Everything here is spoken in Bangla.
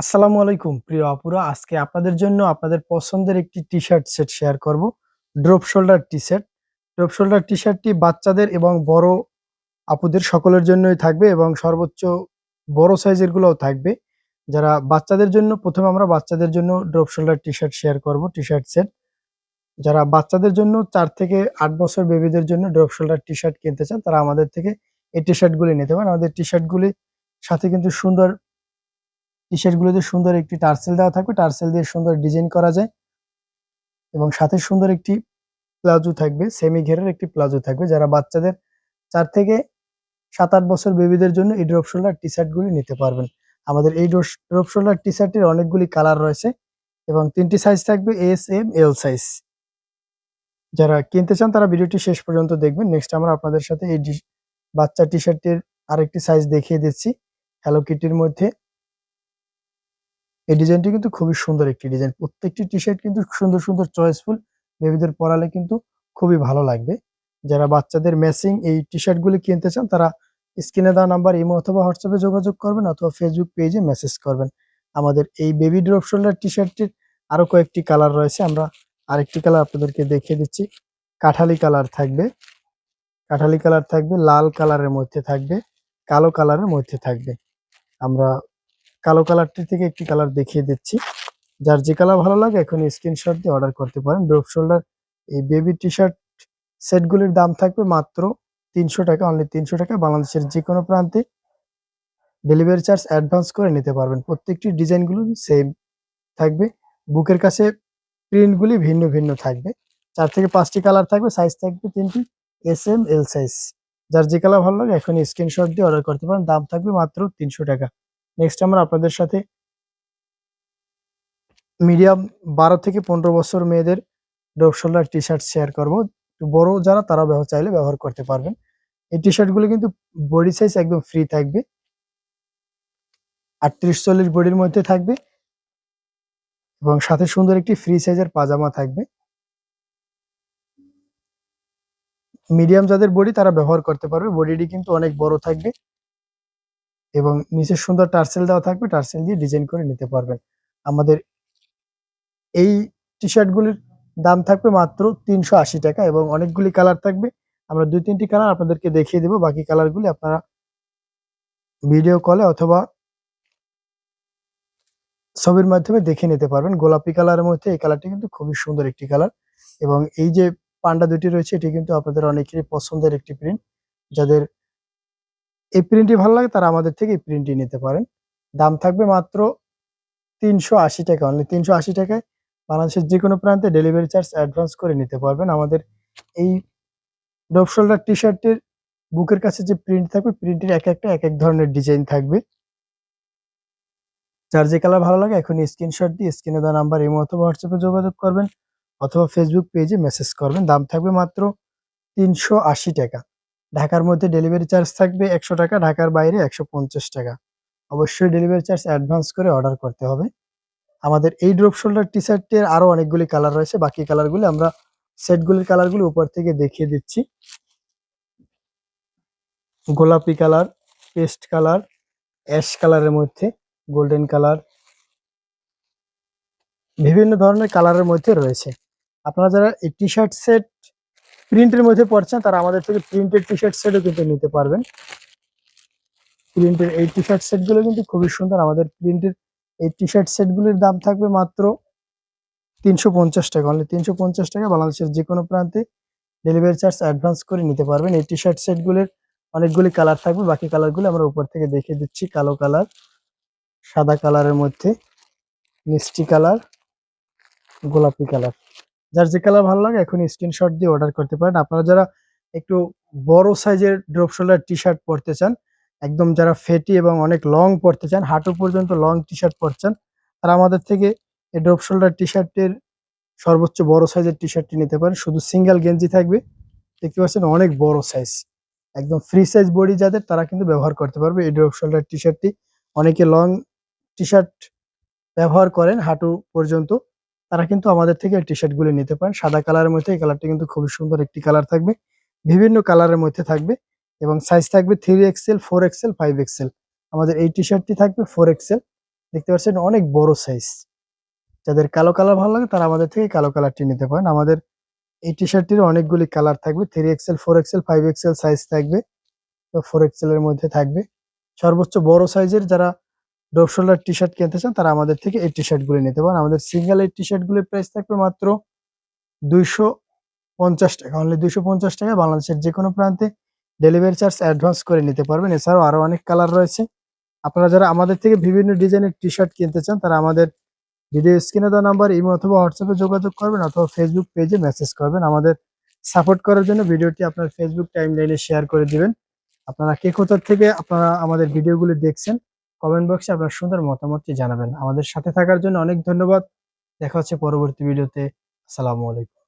আসসালামু আলাইকুম, প্রিয় আপুরা। আজকে আপনাদের জন্য আপনাদের পছন্দের একটি টি শার্ট সেট শেয়ার করব। Drop shoulder T shirt drop shoulder T শার্টটি বাচ্চাদের এবং বড় আপুদের সকলের জন্যই থাকবে এবং সর্বোচ্চ বড় সাইজের গুলোও থাকবে। যারা বাচ্চাদের জন্য, প্রথমে আমরা বাচ্চাদের জন্য drop shoulder T shirt share করব টি শার্ট সেট যারা বাচ্চাদের জন্য চার থেকে আট বছর বেবিদের জন্য ড্রপ শোল্ডার টি শার্ট কিনতে চান, তারা আমাদের থেকে এই টি শার্টগুলি নিতে পারেন। আমাদের টি শার্টগুলি সাথে কিন্তু সুন্দর টি শার্ট গুলোতে সুন্দর একটি টার্সেল দেওয়া থাকবে। টার্সেল দিয়ে সুন্দর ডিজাইন করা যায় এবং সাথে সুন্দর একটি প্লাজো থাকবে সেমি ঘেরের একটি প্লাজো থাকবে যারা বাচ্চাদের চার থেকে সাত আট বছর বেবিদের জন্য এই ড্রপ শোল্ডার টি শার্ট গুলি নিতে পারবেন। আমাদের এই ড্রপ শোল্ডার টি শার্টের অনেকগুলি কালার রয়েছে এবং তিনটি সাইজ থাকবে এস এম এল সাইজ যারা কিনতে চান তারা ভিডিওটি শেষ পর্যন্ত দেখবেন। নেক্সট আমরা আপনাদের সাথে এই বাচ্চা টি শার্টের আরেকটি সাইজ দেখিয়ে দিচ্ছি। হ্যালো কিটির মধ্যে এই ডিজাইনটি কিন্তু খুবই সুন্দর একটি ডিজাইন প্রত্যেকটি টি শার্ট কিন্তু সুন্দর সুন্দর চয়েসফুল বেবিদের পরালে কিন্তু খুবই ভালো লাগবে। যারা বাচ্চাদের ম্যাচিং এই টি শার্টগুলি কিনতে চান, তারা স্ক্রিনে দেওয়া নাম্বার ইমো অথবা হোয়াটসঅ্যাপে যোগাযোগ করবেন অথবা ফেসবুক পেজে মেসেজ করবেন। আমাদের এই বেবি ড্রপ শোল্ডার টি শার্টটির আরও কয়েকটি কালার রয়েছে। আমরা আরেকটি কালার আপনাদেরকে দেখিয়ে দিচ্ছি। কাঠালি কালার থাকবে। কাঠালি কালার থাকবে, লাল কালারের মধ্যে থাকবে, কালো কালারের মধ্যে থাকবে। আমরা কালো কালারটি থেকে একটি কালার দেখিয়ে দিচ্ছি। যার যে কালার ভালো লাগে এখন স্ক্রিনশট দিয়ে অর্ডার করতে পারেন। ড্রপ শোল্ডার এই বেবি টি শার্ট সেটগুলির দাম থাকবে মাত্র তিনশো টাকা অনলি তিনশো টাকা। বাংলাদেশের যে কোনো প্রান্তে ডেলিভারি চার্জ অ্যাডভান্স করে নিতে পারবেন। প্রত্যেকটি ডিজাইনগুলো সেম থাকবে। বুকের কাছে প্রিন্টগুলি ভিন্ন ভিন্ন থাকবে। চার থেকে পাঁচটি কালার থাকবে। সাইজ থাকবে তিনটি এস এম এল সাইজ যার যে কালার ভালো লাগে এখন স্ক্রিনশট দিয়ে অর্ডার করতে পারেন। দাম থাকবে মাত্র তিনশো টাকা। নেক্সট আমরা আপনাদের সাথে মিডিয়াম বারো থেকে পনেরো বছর মেয়েদের drop shoulder T shirt share করব বড় যারা, তারা ব্যবহার চাইলে ব্যবহার করতে পারবেন। এই টি শার্টগুলো কিন্তু বডি সাইজ একদম ফ্রি থাকবে। আটত্রিশ, চল্লিশ বডির মধ্যে থাকবে। এবং সাথে সুন্দর একটি ফ্রি সাইজের পাজামা থাকবে। মিডিয়াম যাদের বডি তারা ব্যবহার করতে পারবে। বডিটি কিন্তু অনেক বড় থাকবে। এবং নিচে সুন্দর টার্সেল দেওয়া থাকবে, টার্সেল দিয়ে ডিজাইন করে নিতে পারবেন। আমাদের এই টি শার্টগুলির দাম থাকবে মাত্র তিনশো আশি টাকা এবং অনেকগুলি কালার থাকবে। আমরা দুই তিনটি কালার আপনাদেরকে দেখিয়ে দেবো, বাকি কালারগুলি আপনারা ভিডিও কলে অথবা ছবির মাধ্যমে দেখে নিতে পারবেন। গোলাপি কালারের মধ্যে এই কালারটি কিন্তু খুবই সুন্দর একটি কালার এবং এই যে পান্ডা দুটি রয়েছে, এটি কিন্তু আপনাদের অনেকেরই পছন্দের একটি প্রিন্ট যাদের এই প্রিন্টটি ভালো লাগে, তারা আমাদের থেকে এই প্রিন্টটি নিতে পারেন। দাম থাকবে মাত্র তিনশো আশি টাকা। অনলি তিনশো আশি টাকায় বাংলাদেশের যে কোনো প্রান্তে ডেলিভারি চার্জ অ্যাডভান্স করে নিতে পারবেন। আমাদের এই ডপ শোল্ডার টি শার্টের বুকের কাছে যে প্রিন্ট থাকবে প্রিন্টের এক একটা, এক এক ধরনের ডিজাইন থাকবে। যার যে কালার ভালো লাগে এখন স্ক্রিনশট দিয়ে স্ক্রিনে দেওয়া নাম্বার এই অথবা হোয়াটসঅ্যাপে যোগাযোগ করবেন অথবা ফেসবুক পেজে মেসেজ করবেন। দাম থাকবে মাত্র তিনশো আশি টাকা। ঢাকার মধ্যে ডেলিভারি চার্জ থাকবে একশো টাকা, ঢাকার বাইরে একশো পঞ্চাশ টাকা। অবশ্যই ডেলিভারি চার্জ অ্যাডভান্স করে অর্ডার করতে হবে। আমাদের এই ড্রপ শোল্ডার টি শার্টের আরও অনেকগুলি কালার রয়েছে, বাকি কালারগুলি আমরা সেটগুলির কালারগুলি উপর থেকে দেখিয়ে দিচ্ছি। গোলাপি কালার পেস্ট কালার অ্যাশ কালারের মধ্যে গোল্ডেন কালার বিভিন্ন ধরনের কালারের মধ্যে রয়েছে। আপনারা যারা এই টি শার্ট সেট প্রিন্টের মধ্যে পড়ছেন, তারা আমাদের থেকে প্রিন্টেড টি শার্ট সেটও কিন্তু নিতে পারবেন। প্রিন্টের এই টি শার্ট সেটগুলো কিন্তু খুবই সুন্দর। আমাদের প্রিন্টের এই টি শার্ট সেটগুলির দাম থাকবে মাত্র তিনশো পঞ্চাশ টাকা। অনলি তিনশো পঞ্চাশ টাকা বাংলাদেশের যে কোনো প্রান্তে ডেলিভারি চার্জ অ্যাডভান্স করে নিতে পারবেন। এই টি শার্ট সেটগুলির অনেকগুলি কালার থাকবে। বাকি কালারগুলো আমরা উপর থেকে দেখিয়ে দিচ্ছি। কালো কালার সাদা কালারের মধ্যে, মিষ্টি কালার গোলাপি কালার যার যে কালার ভালো লাগে এখন স্ক্রিনশট দিয়ে অর্ডার করতে পারেন। আপনারা যারা একটু বড় সাইজের ড্রপ শোল্ডার টি শার্ট পরতে চান, একদম যারা ফেটি এবং অনেক লং পরতে চান, হাঁটু পর্যন্ত লং টি শার্ট পরছেন, তারা আমাদের থেকে এই ড্রপ শোল্ডার টি শার্টের সর্বোচ্চ বড় সাইজের টি শার্টটি নিতে পারেন। শুধু সিঙ্গেল গেঞ্জি থাকবে। দেখতে পাচ্ছেন অনেক বড় সাইজ একদম ফ্রি সাইজ বডি যাদের, তারা কিন্তু ব্যবহার করতে পারবে এই ড্রপ শোল্ডার টি। শার্টটি অনেকে লং টি শার্ট ব্যবহার করেন হাঁটু পর্যন্ত। তারা কিন্তু আমাদের থেকে টি শার্ট গুলি নিতে পারেন। সাদা কালারের মধ্যে এই কালারটি কিন্তু খুবই সুন্দর একটি কালার থাকবে। বিভিন্ন কালারের মধ্যে থাকবে এবং সাইজ থাকবে three XL four XL five XL আমাদের এই টি শার্টটি থাকবে ফোর এক্সেল দেখতে পাচ্ছেন অনেক বড় সাইজ যাদের কালো কালার ভালো লাগে তারা আমাদের থেকে কালো কালারটি নিতে পারেন। আমাদের এই টি শার্টটির অনেকগুলি কালার থাকবে। Three XL four XL five XL size থাকবে। তো ফোর এক্সেল এর মধ্যে থাকবে। সর্বোচ্চ বড় সাইজের যারা ডোপ শোল্ডার টি শার্ট কিনতে চান, তারা আমাদের থেকে এই টি শার্ট গুলি নিতে পারেন। আমাদের সিঙ্গেল এই টি শার্ট গুলির প্রাইস থাকবে মাত্র দুইশো পঞ্চাশ টাকা। অনলি দুইশো পঞ্চাশ টাকা বাংলাদেশের যে কোনো প্রান্তে ডেলিভারি চার্জ অ্যাডভান্স করে নিতে পারবেন। এছাড়াও আরও অনেক কালার রয়েছে। আপনারা যারা আমাদের থেকে বিভিন্ন ডিজাইনের টি শার্ট কিনতে চান, তারা আমাদের ভিডিও স্ক্রিনে দেওয়া নাম্বার ইমো অথবা হোয়াটসঅ্যাপে যোগাযোগ করবেন অথবা ফেসবুক পেজে মেসেজ করবেন। আমাদের সাপোর্ট করার জন্য ভিডিওটি আপনার ফেসবুক টাইমলাইনে শেয়ার করে দিবেন। আপনারা কে কোথার থেকে আপনারা আমাদের ভিডিওগুলি দেখছেন কমেন্ট বক্সে আপনার সুন্দর মতামতটি জানাবেন। আমাদের সাথে থাকার জন্য অনেক ধন্যবাদ। দেখা হচ্ছে পরবর্তী ভিডিওতে। আসসালামু আলাইকুম।